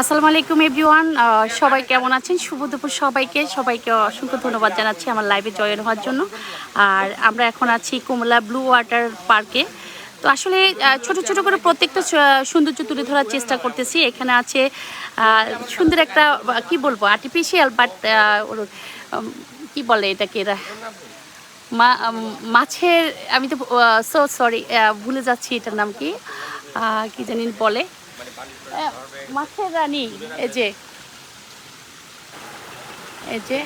আসসালামু আলাইকুম এভরিওয়ান সবাই কেমন আছেন? শুভ দুপুর সবাইকে। সবাইকে অসংখ্য ধন্যবাদ জানাচ্ছি আমার লাইভে জয়েন হওয়ার জন্য। আর আমরা এখন আছি কুমলা ব্লু ওয়াটার পার্কে তো আসলে ছোট ছোট করে প্রত্যেকটা সৌন্দর্য তুলে ধরার চেষ্টা করতেছি। এখানে আছে সুন্দর একটা, কি বলব আর্টিফিশিয়াল বাট কি বলে এটাকে মাছের, আমি তো সো সরি ভুলে যাচ্ছি এটার নাম কি? কি জানি বলে? মাছের রানী, এই যে। এই যে।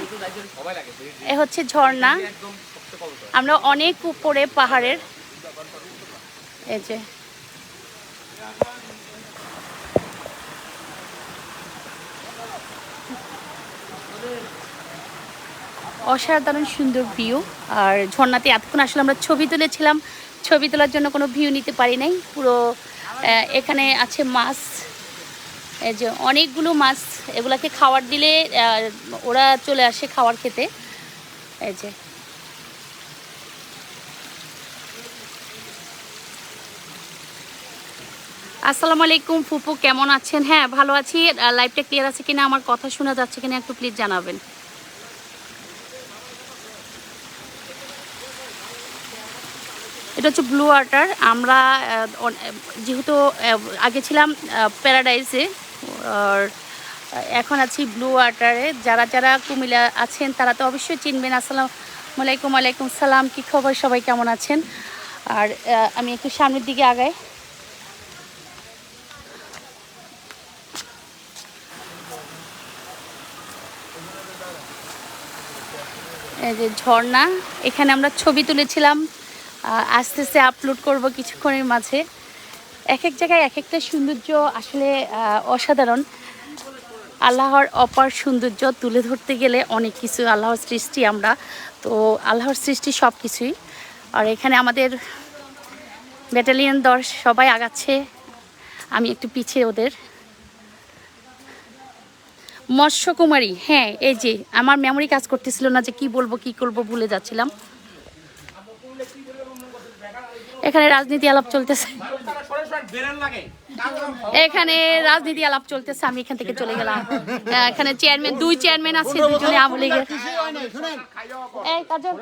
এ হচ্ছে ঝর্ণা। আমরা অনেক উপরে পাহাড়ের। এই যে। অসাধারণ সুন্দর ভিউ। আর ঝর্ণাতে এতক্ষণ আসলে আমরা ছবি তুলেছিলাম। ছবি তোলার জন্য কোনো ভিউ নিতে পারি নাই। পুরো এখানে আছে মাছ। এই যে অনেকগুলো মাছ, এগুলাকে খাবার দিলে ওরা চলে আসে খাবার খেতে। এই যে। আসসালামু আলাইকুম, ফুপু কেমন আছেন? হ্যাঁ ভালো আছি। লাইভটা ক্লিয়ার আছে কিনা? আমার কথা শোনা যাচ্ছে কিনা একটু প্লিজ জানাবেন। এটা হচ্ছে ব্লু ওয়াটার আমরা যেহেতু আগে ছিলাম প্যারাডাইসে আর এখন আছি ব্লু ওয়াটারে যারা যারা কুমিল্লা আছেন, তারা তো অবশ্যই চিনবেন। আসসালাম আলাইকুম আলাইকুম সালাম। কী খবর? সবাই কেমন আছেন? আর আমি একটু সামনের দিকে আগাই। এই যে ঝর্ণা, এখানে আমরা ছবি তুলেছিলাম। আস্তে আস্তে আপলোড করব কিছুক্ষণের মাঝে। এক এক জায়গায় এক একটা সৌন্দর্য আসলে অসাধারণ। আল্লাহর অপার সৌন্দর্য তুলে ধরতে গেলে অনেক কিছু, আল্লাহর সৃষ্টি আমরা। তো আল্লাহর সৃষ্টি সব কিছুই আর এখানে আমাদের ব্যাটালিয়ন দল সবাই আগাচ্ছে। আমি একটু পিছিয়ে ওদের। মৎস্যকুমারী হ্যাঁ এই যে, আমার মেমোরি কাজ করতেছিল না যে কি বলব, কি করব ভুলে যাচ্ছিলাম। এখানে রাজনীতি আলাপ চলতেছে। এখানে রাজনীতি আলাপ চলতেছে আমি এখান থেকে চলে গেলাম। এখানে চেয়ারম্যান দুই চেয়ারম্যান আছে দুজনে আমলে এই কাজল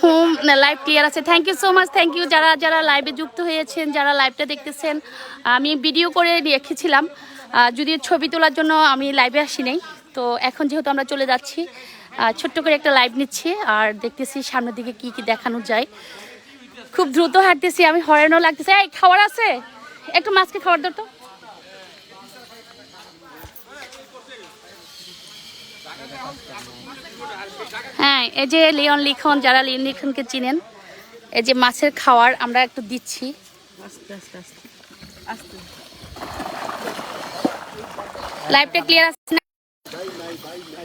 হোম লাইভ ক্লিয়ার আছে। Thank you so much thank you যারা যারা লাইভে যুক্ত হয়েছেন যারা লাইভটা দেখতেছেন আমি ভিডিও করে রেখেছিলাম। যদিও ছবি তোলার জন্য আমি লাইভে আসি নাই। তো এখন যেহেতু আমরা চলে যাচ্ছি ছোট্ট করে একটা লাইভ নিচ্ছি আর দেখতেছি সামনের দিকে কি কি দেখানো যায়। খুব দ্রুত হাঁটতেছি আমি হরেনও লাগতেছে। এই খাবার আছে? একটু মাছকে খাবার দাও তো। হ্যাঁ এই যে লিওন লিখন যারা লিওন লিখনকে চিনেন এই যে মাছের খাওয়ার আমরা একটু দিচ্ছি। লাইভটা ক্লিয়ার আছে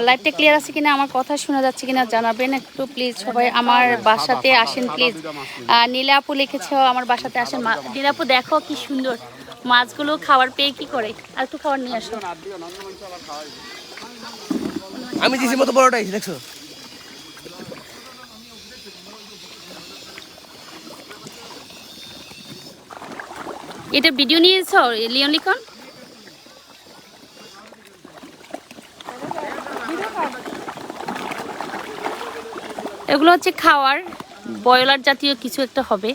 লাইভটা ক্লিয়ার আছে কিনা আমার কথা শোনা যাচ্ছে কিনা জানাবেন একটু প্লিজ সবাই আমার বাসাতে আসেন প্লিজ নীলা আপু লিখেছে আমার বাসাতে আসেন। মা- নীলা আপু দেখো কি সুন্দর। মাছগুলো খাবার পেয়ে কি করে? আর একটু খাবার নিয়ে আসো। আমি দিছি মতো বড়টাই দেখছ? এটা ভিডিও নিয়েছ লিওন লিখন এগুলো হচ্ছে খাওয়ার বয়লার জাতীয় কিছু একটা হবে।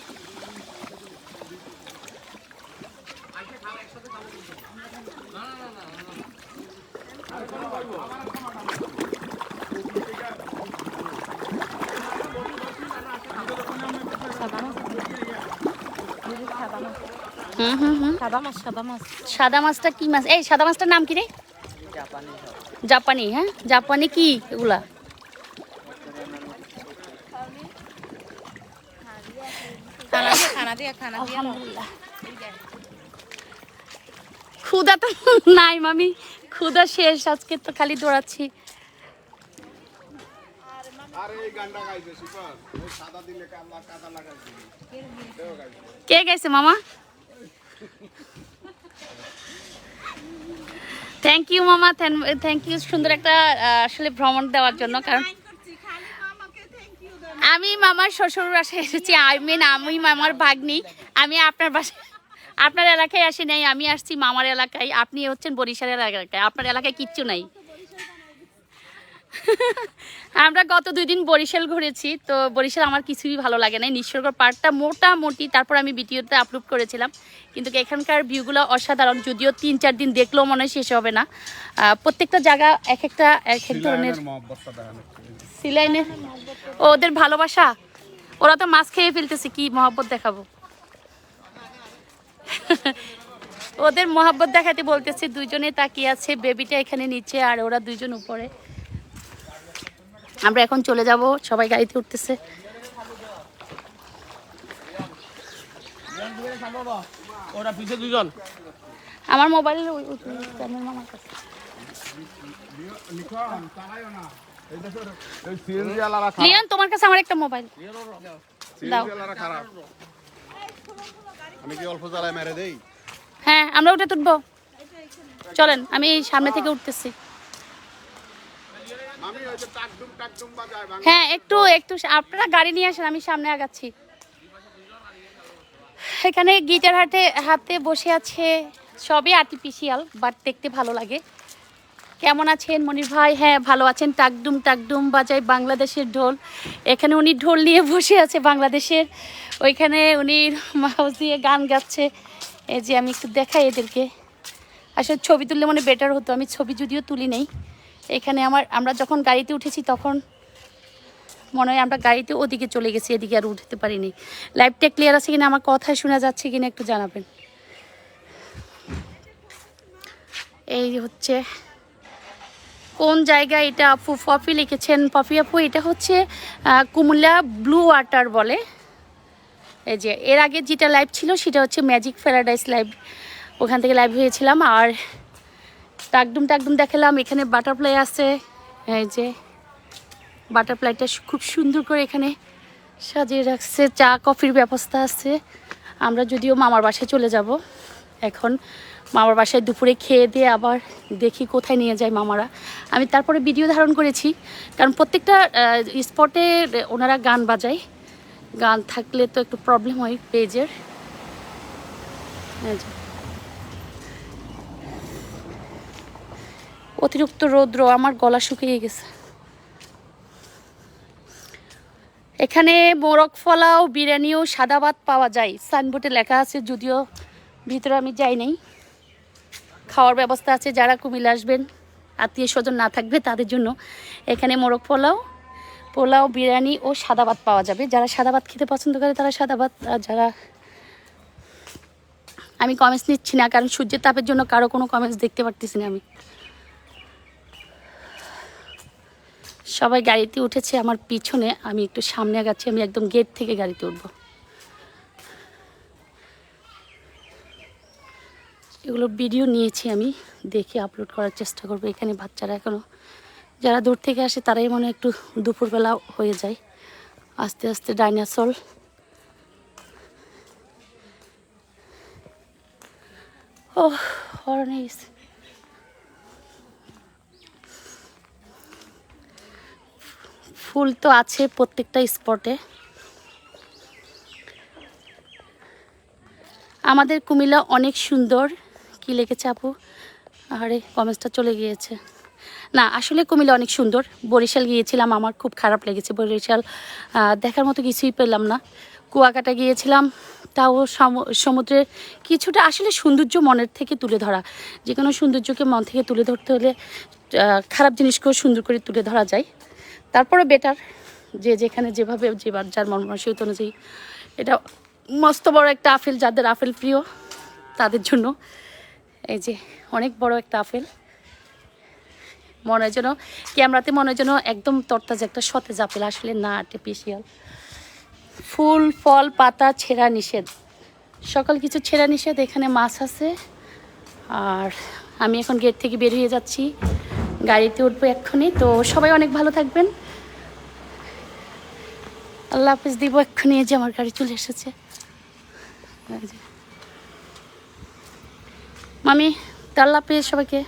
হুম হুম হুম। সাদা মাছ সাদা মাছ। সাদা মাছটা কি মাছ? এই সাদা মাছটার নাম কি রে? জাপানি হ্যাঁ? জাপানি কি এগুলা? ক্ষুদা তো নাই মামি। ক্ষুদা শেষ আজকে তো খালি দৌড়াচ্ছি। কে গেছে মামা? থ্যাংক ইউ মামা থ্যাংক ইউ সুন্দর একটা আসলে ভ্রমণ দেওয়ার জন্য কারণ আমি মামার শ্বশুর বাসায় এসেছি। আই মিন আমি মামার ভাগ্নি। আমি আপনার বাসায় আপনার এলাকায় আসি নাই আমি আসছি মামার এলাকায়। আপনি হচ্ছেন বরিশালের এলাকায়। আপনার এলাকায় কিচ্ছু নাই। আমরা গত দুই দিন বরিশাল ঘুরেছি তো বরিশাল আমার কিছুই ভালো লাগে না নিঃসর্গ পার্কটা মোটামুটি তারপর আমি ভিডিওতে আপলোড করেছিলাম। কিন্তু এখানকার ভিউগুলো অসাধারণ যদিও তিন চার দিন দেখলেও মনে হয় শেষ হবে না। প্রত্যেকটা জায়গা এক একটা এক এক ধরনের। সিলাইনের ও, ওদের ভালোবাসা। ওরা তো মাছ খেয়ে ফেলতেছে কি মহব্বত দেখাবো? ওদের মহাব্বত দেখাতে বলতেছে দুজনে তাকিয়ে আছে বেবিটা এখানে নিচে আর ওরা দুজন উপরে। আমরা এখন চলে যাব, সবাই গাড়িতে উঠতেছে। আমার মোবাইল তোমার কাছে আমার একটা মোবাইল দাও। হ্যাঁ আমরা উঠে তুলবো। চলেন, আমি সামনে থেকে উঠতেছি আমি ওই যে টাকডুম টাকডুম বাজায় বাংলা হ্যাঁ একটু একটু আপনারা গাড়ি নিয়ে আসেন, আমি সামনে আগাচ্ছি। এখানে গিটার হাটে, হাতে বসে আছে সবই আর্টিফিশিয়াল বাট দেখতে ভালো লাগে। কেমন আছেন মনির ভাই? হ্যাঁ ভালো আছেন। টাকডুম টাকডুম বাজায় বাংলাদেশের ঢোল। এখানে উনি ঢোল নিয়ে বসে আছে বাংলাদেশের। ওইখানে উনি মাউস দিয়ে গান গাচ্ছে। এই যে আমি একটু দেখাই এদেরকে। আসলে ছবি তুললে মনে বেটার হতো। আমি ছবি যদিও তুলি নেই। এখানে আমার আমরা যখন গাড়িতে উঠেছি তখন মনে হয় আমরা গাড়িতে ওদিকে চলে গেছি এদিকে আর উঠতে পারিনি। লাইভটা ক্লিয়ার আছে কিনা আমার কথা শোনা যাচ্ছে কিনা একটু জানাবেন। এই হচ্ছে কোন জায়গায় এটা আপু পপি লিখেছেন? পপি আপু এটা হচ্ছে আহ, কুমিল্লা ব্লু ওয়াটার বলে। এই যে এর আগে যেটা লাইভ ছিল সেটা হচ্ছে ম্যাজিক প্যারাডাইস লাইভ ওখান থেকে লাইভ হয়েছিলাম। আর টাকডুম টাকডুম দেখালাম, এখানে বাটারফ্লাই আছে। এই যে বাটারফ্লাইটা খুব সুন্দর করে এখানে সাজিয়ে রাখছে, চা, কফির ব্যবস্থা আছে। আমরা যদিও মামার বাসায় চলে যাব। এখন মামার বাসায় দুপুরে খেয়ে দিয়ে আবার দেখি কোথায় নিয়ে যায় মামারা। আমি তারপরে ভিডিও ধারণ করেছি, কারণ প্রত্যেকটা স্পটে ওনারা গান বাজায়। গান থাকলে তো একটু প্রবলেম হয় পেজের এই অতিরিক্ত রৌদ্র আমার গলা শুকিয়ে গেছে। এখানে মোরগ ফলাও বিরিয়ানিও সাদা ভাত পাওয়া যায়। সাইনবোর্ডে লেখা আছে, যদিও ভিতরে আমি যাই নাই। খাওয়ার ব্যবস্থা আছে, যারা কুমিল্লা আসবেন, আত্মীয় স্বজন না থাকবে তাদের জন্য। এখানে মোরগ পোলাও পোলাও, বিরিয়ানি ও সাদা ভাত পাওয়া যাবে। যারা সাদা ভাত খেতে পছন্দ করে, তারা সাদা ভাত, আর যারা আমি কমেন্টস নিচ্ছি না, কারণ সূর্যের তাপের জন্য কারও কোনো কমেন্টস দেখতে পারতেছি না আমি। সবাই গাড়িতে উঠেছে, আমার পিছনে, আমি একটু সামনে আগাচ্ছি, আমি একদম গেট থেকে গাড়িতে উঠব। এগুলো ভিডিও নিয়েছি আমি, দেখে আপলোড করার চেষ্টা করব। এখানে বাচ্চারা এখনও যারা দূর থেকে আসে, তারাই মনে একটু দুপুরবেলা হয়ে যায়। আস্তে আস্তে ডাইনাসল ও হরণে গেছে ফুল তো আছে প্রত্যেকটা স্পটে। আমাদের কুমিল্লা অনেক সুন্দর। কি লেগেছে আপু? আরে কমেন্টসটা চলে গিয়েছে। না, আসলে কুমিল্লা অনেক সুন্দর। বরিশাল গিয়েছিলাম, আমার খুব খারাপ লেগেছে বরিশাল। দেখার মতো কিছুই পেলাম না। কুয়াকাটা গিয়েছিলাম, তাও সামু- সমুদ্রের কিছুটা আসলে সৌন্দর্য মনের থেকে তুলে ধরা। যে কোনো সৌন্দর্যকে মন থেকে তুলে ধরতে হলে খারাপ জিনিসকেও সুন্দর করে তুলে ধরা যায়। তারপরে বেটার যে যেখানে যেভাবে যে যার মন মানসিকতা অনুযায়ী। এটা মস্ত বড় একটা আপেল, যাদের আপেল প্রিয়, তাদের জন্য। এই যে, অনেক বড় একটা আপেল। মনে যেন ক্যামেরাতে মনে যেন একদম তরতাজা একটা সতেজ আপেল, আসলে না আর্টিফিশিয়াল ফুল, ফল, পাতা, ছেঁড়া নিষেধ। সকাল কিছু ছেঁড়া নিষেধ, এখানে মাছ আছে। আর আমি এখন গেট থেকে বের হয়ে যাচ্ছি। গাড়িতে উঠবো এক্ষুনি। তো সবাই অনেক ভালো থাকবেন। আল্লাহ হাফিজ, দিব এক্ষুনি যে আমার গাড়ি চলে এসেছে। মামি আল্লাহ হাফিজ সবাইকে।